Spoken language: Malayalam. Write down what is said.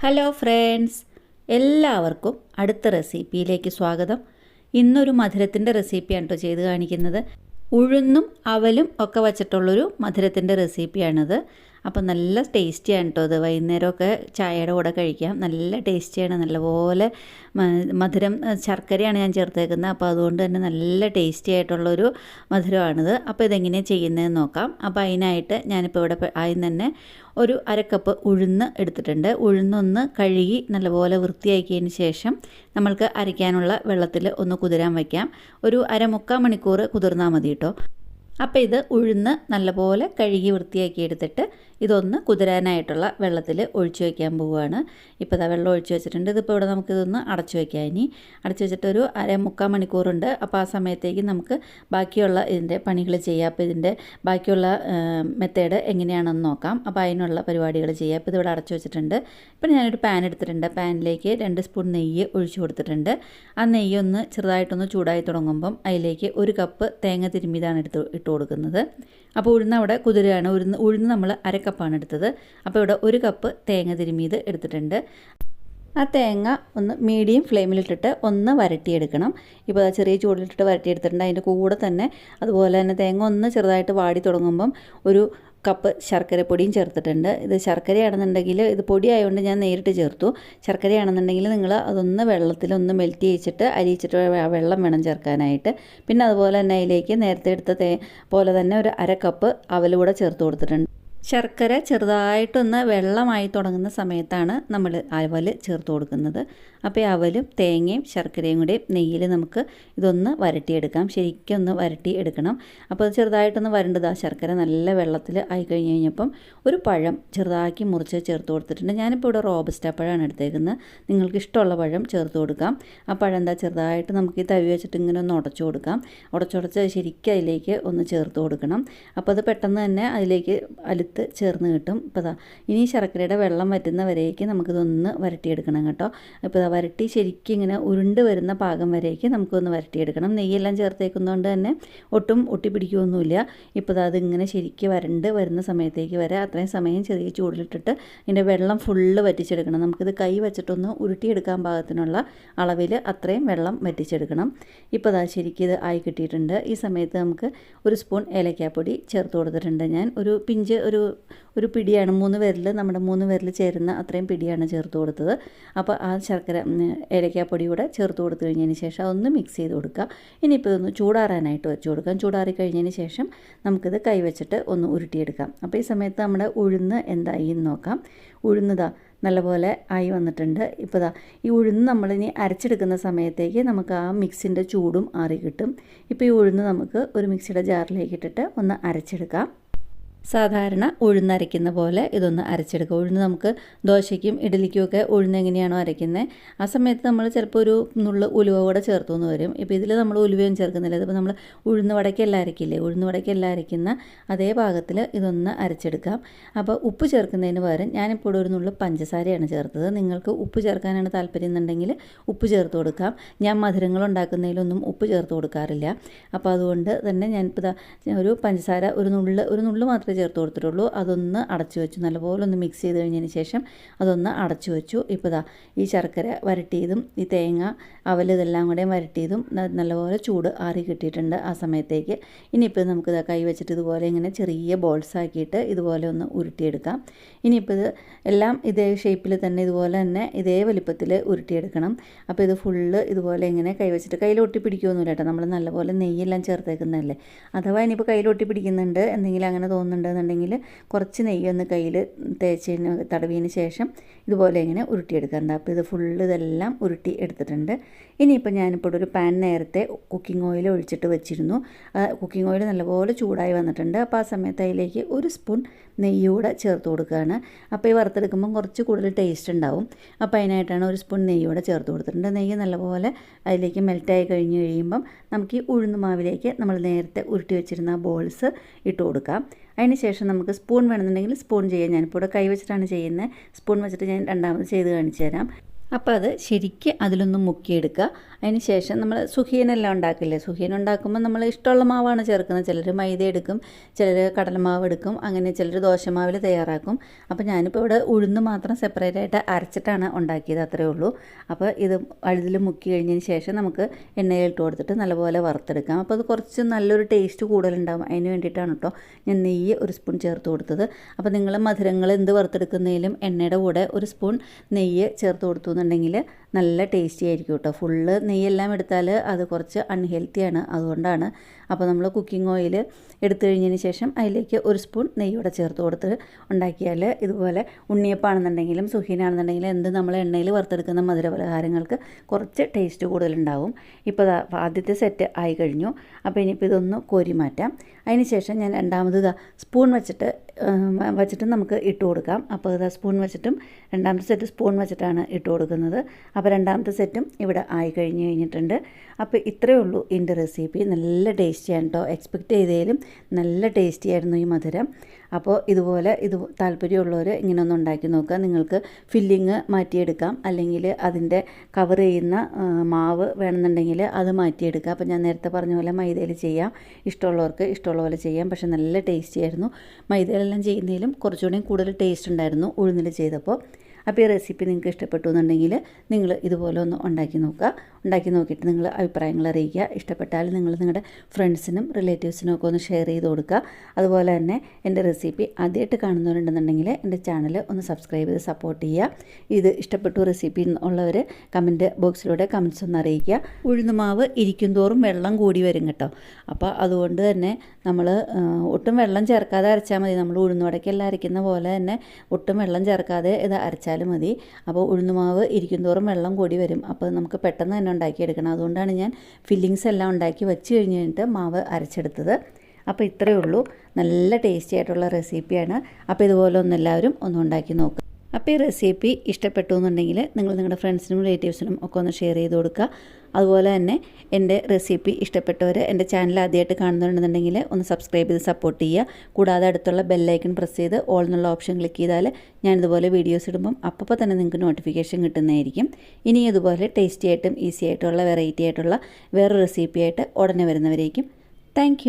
ഹലോ ഫ്രണ്ട്സ് എല്ലാവർക്കും അടുത്ത റെസിപ്പിയിലേക്ക് സ്വാഗതം. ഇന്നൊരു മധുരത്തിന്റെ റെസിപ്പിയാണ് കേട്ടോ ചെയ്ത് കാണിക്കുന്നത്. ഉഴുന്നും അവലും ഒക്കെ വച്ചിട്ടുള്ളൊരു മധുരത്തിന്റെ റെസിപ്പിയാണിത് അപ്പോൾ നല്ല ടേസ്റ്റിയാണ് കേട്ടോ അത്. വൈകുന്നേരമൊക്കെ ചായയുടെ കൂടെ കഴിക്കാം. നല്ല ടേസ്റ്റിയാണ്. നല്ലപോലെ മധുരം ശർക്കരയാണ് ഞാൻ ചേർത്തേക്കുന്നത്. അപ്പോൾ അതുകൊണ്ട് തന്നെ നല്ല ടേസ്റ്റി ആയിട്ടുള്ളൊരു മധുരമാണിത്. അപ്പോൾ ഇതെങ്ങനെയാണ് ചെയ്യുന്നതെന്ന് നോക്കാം. അപ്പോൾ അതിനായിട്ട് ഞാനിപ്പോൾ ഇവിടെ ആദ്യം തന്നെ ഒരു അരക്കപ്പ് കപ്പ് ഉഴുന്ന് എടുത്തിട്ടുണ്ട്. ഉഴുന്നൊന്ന് കഴുകി നല്ലപോലെ വൃത്തിയാക്കിയതിന് ശേഷം നമ്മൾക്ക് അരയ്ക്കാനുള്ള വെള്ളത്തിൽ ഒന്ന് കുതിരാൻ വയ്ക്കാം. ഒരു അരമുക്കാൽ മണിക്കൂർ കുതിർന്നാൽ മതി കേട്ടോ. അപ്പോൾ ഇത് ഉഴുന്ന് നല്ലപോലെ കഴുകി വൃത്തിയാക്കി എടുത്തിട്ട് ഇതൊന്ന് കുതിരാനായിട്ടുള്ള വെള്ളത്തിൽ ഒഴിച്ചു വയ്ക്കാൻ പോവുകയാണ് ഇപ്പോൾ ഇതാ വെള്ളം ഒഴിച്ചു വെച്ചിട്ടുണ്ട്. ഇതിപ്പോൾ ഇവിടെ നമുക്കിതൊന്ന് അടച്ചു വയ്ക്കാം ഇനി. അടച്ചു വെച്ചിട്ടൊരു അര മുക്കാൽ മണിക്കൂറുണ്ട്. അപ്പോൾ ആ സമയത്തേക്ക് നമുക്ക് ബാക്കിയുള്ള ഇതിന്റെ പണികൾ ചെയ്യാം. അപ്പോൾ ഇതിന്റെ ബാക്കിയുള്ള മെത്തേഡ് എങ്ങനെയാണെന്ന് നോക്കാം. അപ്പോൾ അതിനുള്ള പരിപാടികൾ ചെയ്യാം. അപ്പോൾ ഇതിവിടെ അടച്ചു വെച്ചിട്ടുണ്ട്. ഇപ്പോൾ ഞാനൊരു പാൻ എടുത്തിട്ടുണ്ട്. പാനിലേക്ക് രണ്ട് സ്പൂൺ നെയ്യ് ഒഴിച്ചു കൊടുത്തിട്ടുണ്ട്. ആ നെയ്യൊന്ന് ചെറുതായിട്ടൊന്ന് ചൂടായി തുടങ്ങുമ്പം അതിലേക്ക് ഒരു കപ്പ് തേങ്ങ തിരുമ്മിതാണ് എടുത്ത് കൊടുക്കുന്നത്. അപ്പോൾ ഉഴുന്ന് അവിടെ കുതിരയാണ്. ഉഴുന്ന് ഉഴുന്ന് നമ്മൾ അരക്കപ്പാണ് കപ്പാണ് എടുത്തത്. അപ്പോൾ ഇവിടെ ഒരു കപ്പ് തേങ്ങ തിരുമ്മിയത് എടുത്തിട്ടുണ്ട്. ആ തേങ്ങ ഒന്ന് മീഡിയം ഫ്ലെയിമിലിട്ടിട്ട് ഒന്ന് വരട്ടിയെടുക്കണം. ഇപ്പോൾ ചെറിയ ചൂടിലിട്ടിട്ട് വരട്ടിയെടുത്തിട്ടുണ്ട്. അതിന്റെ കൂടെ തന്നെ അതുപോലെ തന്നെ തേങ്ങ ഒന്ന് ചെറുതായിട്ട് വാടി തുടങ്ങുമ്പം ഒരു കപ്പ് ശർക്കരപ്പൊടിയും ചേർത്തിട്ടുണ്ട്. ഇത് ശർക്കരയാണെന്നുണ്ടെങ്കിൽ ഇത് പൊടി ആയതുകൊണ്ട് ഞാൻ നേരിട്ട് ചേർത്തു. ശർക്കരയാണെന്നുണ്ടെങ്കിൽ നിങ്ങൾ അതൊന്ന് വെള്ളത്തിലൊന്ന് മെൽറ്റ് ചെയ്യിച്ചിട്ട് അരിയിച്ചിട്ട് വെള്ളം വേണം ചേർക്കാനായിട്ട്. പിന്നെ അതുപോലെ തന്നെ അതിലേക്ക് നേരത്തെ എടുത്ത പോലെ തന്നെ ഒരു അര കപ്പ് അവലൂടെ ചേർത്ത് കൊടുത്തിട്ടുണ്ട്. ശർക്കര ചെറുതായിട്ടൊന്ന് വെള്ളമായി തുടങ്ങുന്ന സമയത്താണ് നമ്മൾ അവൽ ചേർത്ത് കൊടുക്കുന്നത്. അപ്പോൾ അവലും തേങ്ങയും ശർക്കരയും കൂടി നെയ്യിൽ നമുക്ക് ഇതൊന്ന് വരട്ടിയെടുക്കാം. ശരിക്കും ഒന്ന് വരട്ടി എടുക്കണം. അപ്പോൾ അത് ചെറുതായിട്ടൊന്ന് വരണ്ടതാ ശർക്കര നല്ല വെള്ളത്തിൽ ആയി കഴിഞ്ഞ് കഴിഞ്ഞപ്പം ഒരു പഴം ചെറുതാക്കി മുറിച്ച് ചേർത്ത് കൊടുത്തിട്ടുണ്ട്. ഞാനിപ്പോൾ ഇവിടെ റോബസ്റ്റ പഴമാണ് എടുത്തേക്കുന്നത്. നിങ്ങൾക്ക് ഇഷ്ടമുള്ള പഴം ചേർത്ത് കൊടുക്കാം. ആ പഴം എന്താ ചെറുതായിട്ട് നമുക്ക് ഈ തവി വെച്ചിട്ട് ഇങ്ങനെ ഒന്ന് ഉടച്ചു കൊടുക്കാം. ഉടച്ചുടച്ച് ശരിക്കും അതിലേക്ക് ഒന്ന് ചേർത്ത് കൊടുക്കണം. അപ്പോൾ അത് പെട്ടെന്ന് തന്നെ അതിലേക്ക് അലുത്ത് ചേർന്ന് കിട്ടും. ഇപ്പോൾ ഇതാ ഇനി ശർക്കരയുടെ വെള്ളം വറ്റുന്ന വരേക്ക് നമുക്കിതൊന്ന് വരട്ടിയെടുക്കണം കേട്ടോ. ഇപ്പോൾ ഇതാ വരട്ടി ശരിക്കും ഇങ്ങനെ ഉരുണ്ട് വരുന്ന പാകം വരേക്ക് നമുക്കൊന്ന് വരട്ടിയെടുക്കണം. നെയ്യെല്ലാം ചേർത്തേക്കുന്നതുകൊണ്ട് തന്നെ ഒട്ടും ഒട്ടിപ്പിടിക്കുകയൊന്നുമില്ല ഇപ്പോൾ ഇതാ അതിങ്ങനെ ശരിക്കും വരണ്ട് വരുന്ന സമയത്തേക്ക് വരെ അത്രയും സമയം ചെറിയ ചൂടിലിട്ടിട്ട് ഇതിന്റെ വെള്ളം ഫുള്ള് വറ്റിച്ചെടുക്കണം. നമുക്കിത് കൈ വെച്ചിട്ടൊന്ന് ഉരുട്ടിയെടുക്കാൻ പാകത്തിനുള്ള അളവിൽ അത്രയും വെള്ളം വറ്റിച്ചെടുക്കണം. ഇപ്പോൾ അതാ ശരിക്കും ഇത് ആയി കിട്ടിയിട്ടുണ്ട്. ഈ സമയത്ത് നമുക്ക് ഒരു സ്പൂൺ ഏലക്കാപ്പൊടി ചേർത്ത് കൊടുത്തിട്ടുണ്ട് ഞാൻ. ഒരു പിഞ്ച് ഒരു ഒരു ഒരു പിടിയാണ്. മൂന്ന് വിരൽ നമ്മുടെ മൂന്ന് വിരൽ ചേരുന്ന അത്രയും പിടിയാണ് ചേർത്ത് കൊടുത്തത്. അപ്പോൾ ആ ശർക്കര ഏലക്കാപ്പൊടി കൂടെ ചേർത്ത് കൊടുത്തു കഴിഞ്ഞതിന് ശേഷം അതൊന്ന് മിക്സ് ചെയ്ത് കൊടുക്കുക. ഇനിയിപ്പോൾ ഇതൊന്ന് ചൂടാറാനായിട്ട് വെച്ച് കൊടുക്കാം. ചൂടാറി കഴിഞ്ഞതിന് ശേഷം നമുക്കിത് കൈവച്ചിട്ട് ഒന്ന് ഉരുട്ടിയെടുക്കാം. അപ്പോൾ ഈ സമയത്ത് നമ്മുടെ ഉഴുന്ന് എന്തായി എന്ന് നോക്കാം ഉഴുന്നതാ നല്ലപോലെ ആയി വന്നിട്ടുണ്ട്. ഇപ്പോൾ ദാ ഈ ഉഴുന്ന് നമ്മളിനി അരച്ചെടുക്കുന്ന സമയത്തേക്ക് നമുക്ക് ആ മിക്സിന്റെ ചൂടും ആറി കിട്ടും. ഇപ്പോൾ ഈ ഉഴുന്ന് നമുക്ക് ഒരു മിക്സിയുടെ ജാറിലേക്ക് ഇട്ടിട്ട് ഒന്ന് അരച്ചെടുക്കാം. സാധാരണ ഉഴുന്നരയ്ക്കുന്ന പോലെ ഇതൊന്ന് അരച്ചെടുക്കുക. ഉഴുന്ന് നമുക്ക് ദോശയ്ക്കും ഇഡലിക്കും ഒക്കെ ഉഴുന്ന് എങ്ങനെയാണോ അരയ്ക്കുന്നത് ആ സമയത്ത് നമ്മൾ ചിലപ്പോൾ ഒരു നുള്ളു ഉലുവ കൂടെ ചേർത്തു എന്ന് വരും. ഇപ്പോൾ ഇതിൽ നമ്മൾ ഉലുവയും ചേർക്കുന്നില്ല. ഇതിപ്പോൾ നമ്മൾ ഉഴുന്ന് വടക്കെല്ലാം അരയ്ക്കില്ലേ? ഉഴുന്ന് വടക്കെല്ലാം അരയ്ക്കുന്ന അതേ പാകത്തിൽ ഇതൊന്ന് അരച്ചെടുക്കാം. അപ്പോൾ ഉപ്പ് ചേർക്കുന്നതിന് പകരം ഞാനിപ്പോൾ ഒരു നുള്ളു പഞ്ചസാരയാണ് ചേർത്തത്. നിങ്ങൾക്ക് ഉപ്പ് ചേർക്കാനാണ് താല്പര്യം എന്നുണ്ടെങ്കിൽ ഉപ്പ് ചേർത്ത് കൊടുക്കാം. ഞാൻ മധുരങ്ങൾ ഉണ്ടാക്കുന്നതിലൊന്നും ഉപ്പ് ചേർത്ത് കൊടുക്കാറില്ല. അപ്പോൾ അതുകൊണ്ട് തന്നെ ഞാനിപ്പോൾ ഒരു പഞ്ചസാര ഒരു നുള്ളു ഒരു നുള്ള് മാത്രമേ ചേർത്ത് കൊടുത്തിട്ടുള്ളൂ. അതൊന്ന് അടച്ചു വെച്ചു. നല്ലപോലെ ഒന്ന് മിക്സ് ചെയ്ത് കഴിഞ്ഞതിന് ശേഷം അതൊന്ന് അടച്ചു വെച്ചു. ഇപ്പോൾ ഇതാ ഈ ശർക്കര വരട്ടിയതും ഈ തേങ്ങ അവൽ ഇതെല്ലാം കൂടെ വരട്ടിയതും നല്ലപോലെ ചൂട് ആറി കിട്ടിയിട്ടുണ്ട് ആ സമയത്തേക്ക്. ഇനിയിപ്പോൾ നമുക്ക് ഇതാ കൈ വെച്ചിട്ട് ഇതുപോലെ ഇങ്ങനെ ചെറിയ ബോൾസ് ആക്കിയിട്ട് ഇതുപോലെ ഒന്ന് ഉരുട്ടിയെടുക്കാം. ഇനിയിപ്പോൾ ഇത് എല്ലാം ഇതേ ഷേപ്പിൽ തന്നെ ഇതുപോലെ തന്നെ ഇതേ വലിപ്പത്തിൽ ഉരുട്ടിയെടുക്കണം. അപ്പോൾ ഇത് ഫുള്ള് ഇതുപോലെ ഇങ്ങനെ കൈ വെച്ചിട്ട് കയ്യിൽ ഒട്ടി പിടിക്കുമൊന്നുമില്ല കേട്ടോ. നമ്മൾ നല്ലപോലെ നെയ്യെല്ലാം ചേർത്തേക്കുന്നതല്ലേ? അഥവാ ഇനിയിപ്പോൾ കയ്യിൽ ഒട്ടി പിടിക്കുന്നുണ്ട് എന്തെങ്കിലും അങ്ങനെ തോന്നുന്നുണ്ടെന്നുണ്ടെങ്കിൽ കുറച്ച് നെയ്യ് ഒന്ന് കയ്യിൽ തേച്ചതിന് തടവിയതിന് ശേഷം ഇതുപോലെ ഇങ്ങനെ ഉരുട്ടിയെടുക്കാറുണ്ട്. അപ്പോൾ ഇത് ഫുള്ള് ഇതെല്ലാം ഉരുട്ടി എടുത്തിട്ടുണ്ട്. ഇനിയിപ്പോൾ ഞാനിപ്പോൾ ഒരു പാൻ നേരത്തെ കുക്കിംഗ് ഓയിൽ ഒഴിച്ചിട്ട് വെച്ചിരുന്നു. കുക്കിംഗ് ഓയിൽ നല്ലപോലെ ചൂടായി വന്നിട്ടുണ്ട്. അപ്പോൾ ആ സമയത്ത് അതിലേക്ക് ഒരു സ്പൂൺ നെയ്യ് കൂടെ ചേർത്ത് കൊടുക്കുകയാണ്. അപ്പോൾ ഈ വറുത്തെടുക്കുമ്പം കുറച്ച് കൂടുതൽ ടേസ്റ്റ് ഉണ്ടാവും. അപ്പോൾ അതിനായിട്ടാണ് ഒരു സ്പൂൺ നെയ്യ് കൂടെ ചേർത്ത് കൊടുത്തിട്ടുണ്ട്. നെയ്യ് നല്ലപോലെ അതിലേക്ക് മെൽറ്റായി കഴിഞ്ഞ് കഴിയുമ്പം നമുക്ക് ഈ ഉഴുന്ന് മാവിലേക്ക് നമ്മൾ നേരത്തെ ഉരുട്ടി വെച്ചിരുന്ന ബോൾസ് ഇട്ട് കൊടുക്കാം. അതിന് ശേഷം നമുക്ക് സ്പൂൺ വേണമെന്നുണ്ടെങ്കിൽ സ്പൂൺ ചെയ്യാം. ഞാനിപ്പോൾ ഇവിടെ കൈ വെച്ചിട്ടാണ് ചെയ്യുന്നത്. സ്പൂൺ വെച്ചിട്ട് ഞാൻ രണ്ടാമത് ചെയ്ത് കാണിച്ചു തരാം അപ്പോൾ അത് ശരിക്ക് അതിലൊന്ന് മുക്കിയെടുക്കുക. അതിന് ശേഷം നമ്മൾ സുഖിയനെല്ലാം ഉണ്ടാക്കില്ലേ? സുഖിയൻ ഉണ്ടാക്കുമ്പോൾ നമ്മൾ ഇഷ്ടമുള്ള മാവാണ് ചേർക്കുന്നത്. ചിലർ മൈദ എടുക്കും ചിലർ കടലമാവ് എടുക്കും അങ്ങനെ ചിലർ ദോശമാവിൽ തയ്യാറാക്കും. അപ്പോൾ ഞാനിപ്പോൾ ഇവിടെ ഉഴുന്ന് മാത്രം സെപ്പറേറ്റ് ആയിട്ട് അരച്ചിട്ടാണ് ഉണ്ടാക്കിയത് അത്രയേ ഉള്ളൂ. അപ്പോൾ ഇത് അഴുതിൽ മുക്കി കഴിഞ്ഞതിന് ശേഷം നമുക്ക് എണ്ണയിൽ ഇട്ട് കൊടുത്തിട്ട് നല്ലപോലെ വറുത്തെടുക്കാം. അപ്പോൾ അത് കുറച്ച് നല്ലൊരു ടേസ്റ്റ് കൂടുതലുണ്ടാകും അതിന് വേണ്ടിയിട്ടാണ് കേട്ടോ ഞാൻ നെയ്യ് ഒരു സ്പൂൺ ചേർത്ത് കൊടുത്തത്. അപ്പോൾ നിങ്ങൾ മധുരങ്ങൾ എന്ത് വറുത്തെടുക്കുന്നതിലും എണ്ണയുടെ കൂടെ ഒരു സ്പൂൺ നെയ്യ് ചേർത്ത് കൊടുത്തു എന്നുണ്ടെങ്കിൽ നല്ല ടേസ്റ്റി ആയിരിക്കും കേട്ടോ. ഫുള്ള് നെയ്യെല്ലാം എടുത്താൽ അത് കുറച്ച് അൺഹെൽത്തിയാണ് അതുകൊണ്ടാണ്. അപ്പോൾ നമ്മൾ കുക്കിംഗ് ഓയിൽ എടുത്തു കഴിഞ്ഞതിന് ശേഷം അതിലേക്ക് ഒരു സ്പൂൺ നെയ്യൂടെ ചേർത്ത് കൊടുത്ത് ഉണ്ടാക്കിയാൽ ഇതുപോലെ ഉണ്ണിയപ്പാണെന്നുണ്ടെങ്കിലും സുഹീനാണെന്നുണ്ടെങ്കിലും എന്ത് നമ്മൾ എണ്ണയിൽ വറുത്തെടുക്കുന്ന മധുര പലഹാരങ്ങൾക്ക് കുറച്ച് ടേസ്റ്റ് കൂടുതലുണ്ടാവും. ഇപ്പോൾ ആദ്യത്തെ സെറ്റ് ആയി കഴിഞ്ഞു. അപ്പോൾ ഇനിയിപ്പോൾ ഇതൊന്ന് കോരി മാറ്റാം അതിന് ശേഷം ഞാൻ രണ്ടാമത് സ്പൂൺ വെച്ചിട്ട് വെച്ചിട്ട് നമുക്ക് ഇട്ട് കൊടുക്കാം. അപ്പോൾ ഇതാ സ്പൂൺ വെച്ചിട്ടും രണ്ടാമത്തെ സെറ്റ് സ്പൂൺ വെച്ചിട്ടാണ് ഇട്ട് കൊടുക്കുന്നത്. അപ്പോൾ രണ്ടാമത്തെ സെറ്റും ഇവിടെ ആയി കഴിഞ്ഞ് കഴിഞ്ഞിട്ടുണ്ട്. അപ്പോൾ ഇത്രയേ ഉള്ളൂ എന്റെ റെസിപ്പി നല്ല ടേസ്റ്റിയാണ് കേട്ടോ എക്സ്പെക്റ്റ് ചെയ്തതിലും നല്ല ടേസ്റ്റിയായിരുന്നു ഈ മധുരം. അപ്പോൾ ഇതുപോലെ ഇത് താല്പര്യമുള്ളവർ ഇങ്ങനെ ഒന്ന് ഉണ്ടാക്കി നോക്കുക. നിങ്ങൾക്ക് ഫില്ലിങ് മാറ്റിയെടുക്കാം. അല്ലെങ്കിൽ അതിന്റെ കവർ ചെയ്യുന്ന മാവ് വേണമെന്നുണ്ടെങ്കിൽ അത് മാറ്റിയെടുക്കാം അപ്പോൾ ഞാൻ നേരത്തെ പറഞ്ഞ പോലെ മൈദയിൽ ചെയ്യാം. ഇഷ്ടമുള്ളവർക്ക് ഇഷ്ടമുള്ള പോലെ ചെയ്യാം. പക്ഷേ നല്ല ടേസ്റ്റി ആയിരുന്നു. മൈദയിലെല്ലാം ചെയ്യുന്നതിലും കുറച്ചുകൂടി കൂടുതൽ ടേസ്റ്റ് ഉണ്ടായിരുന്നു ഉഴുന്നിൽ ചെയ്തപ്പോൾ. അപ്പോൾ ഈ റെസിപ്പി നിങ്ങൾക്ക് ഇഷ്ടപ്പെട്ടു എന്നുണ്ടെങ്കിൽ നിങ്ങൾ ഇതുപോലെ ഒന്ന് ഉണ്ടാക്കി നോക്കുക. ഉണ്ടാക്കി നോക്കിയിട്ട് നിങ്ങൾ അഭിപ്രായങ്ങൾ അറിയിക്കുക. ഇഷ്ടപ്പെട്ടാൽ നിങ്ങൾ നിങ്ങളുടെ ഫ്രണ്ട്സിനും റിലേറ്റീവ്സിനും ഒക്കെ ഒന്ന് ഷെയർ ചെയ്ത് കൊടുക്കുക. അതുപോലെ തന്നെ എന്റെ റെസിപ്പി ആദ്യമായിട്ട് കാണുന്നവരുണ്ടെന്നുണ്ടെങ്കിൽ എന്റെ ചാനൽ ഒന്ന് സബ്സ്ക്രൈബ് ചെയ്ത് സപ്പോർട്ട് ചെയ്യുക. ഇത് ഇഷ്ടപ്പെട്ടു റെസിപ്പി ഉള്ളവർ കമന്റ് ബോക്സിലൂടെ കമൻസ് ഒന്ന് അറിയിക്കുക. ഉഴുന്നുമാവ് ഇരിക്കും തോറും വെള്ളം കൂടി വരും കേട്ടോ. അപ്പോൾ അതുകൊണ്ട് തന്നെ നമ്മൾ ഒട്ടും വെള്ളം ചേർക്കാതെ അരച്ചാൽ മതി. നമ്മൾ ഉഴുന്നുവടക്കെല്ലാം അരയ്ക്കുന്ന പോലെ തന്നെ ഒട്ടും വെള്ളം ചേർക്കാതെ ഇത് അരച്ചാലും മതി. അപ്പോൾ ഉഴുന്നുമാവ് ഇരിക്കും തോറും വെള്ളം കൂടി വരും. അപ്പോൾ നമുക്ക് പെട്ടെന്ന് തന്നെ ഉണ്ടാക്കിയെടുക്കണം. അതുകൊണ്ടാണ് ഞാൻ ഫില്ലിങ്സ് എല്ലാം ഉണ്ടാക്കി വെച്ച് കഴിഞ്ഞ് കഴിഞ്ഞിട്ട് മാവ് അരച്ചെടുത്തത്. അപ്പോൾ ഇത്രയേ ഉള്ളൂ. നല്ല ടേസ്റ്റി ആയിട്ടുള്ള റെസിപ്പിയാണ് അപ്പോൾ ഇതുപോലെ ഒന്ന് എല്ലാവരും ഉണ്ടാക്കി നോക്കുക അപ്പോൾ ഈ റെസിപ്പി ഇഷ്ടപ്പെട്ടു എന്നുണ്ടെങ്കിൽ നിങ്ങൾ നിങ്ങളുടെ ഫ്രണ്ട്സിനും റിലേറ്റീവ്സിനും ഒക്കെ ഒന്ന് ഷെയർ ചെയ്ത് കൊടുക്കുക. അതുപോലെ തന്നെ എന്റെ റെസിപ്പി ഇഷ്ടപ്പെട്ടവർ എന്റെ ചാനൽ ആദ്യമായിട്ട് കാണുന്നുണ്ടെന്നുണ്ടെങ്കിൽ ഒന്ന് സബ്സ്ക്രൈബ് ചെയ്ത് സപ്പോർട്ട് ചെയ്യുക. കൂടാതെ അടുത്തുള്ള ബെല്ലൈക്കൺ പ്രസ് ചെയ്ത് ഓൾ എന്നുള്ള ഓപ്ഷൻ ക്ലിക്ക് ചെയ്താൽ ഞാൻ ഇതുപോലെ വീഡിയോസ് ഇടുമ്പം അപ്പോൾ തന്നെ നിങ്ങൾക്ക് നോട്ടിഫിക്കേഷൻ കിട്ടുന്നതായിരിക്കും. ഇനി ഇതുപോലെ ടേസ്റ്റി ആയിട്ടും ഈസി ആയിട്ടുള്ള വെറൈറ്റി ആയിട്ടുള്ള വേറെ റെസിപ്പി ആയിട്ട് ഉടനെ വരുന്നവരേക്കും. താങ്ക്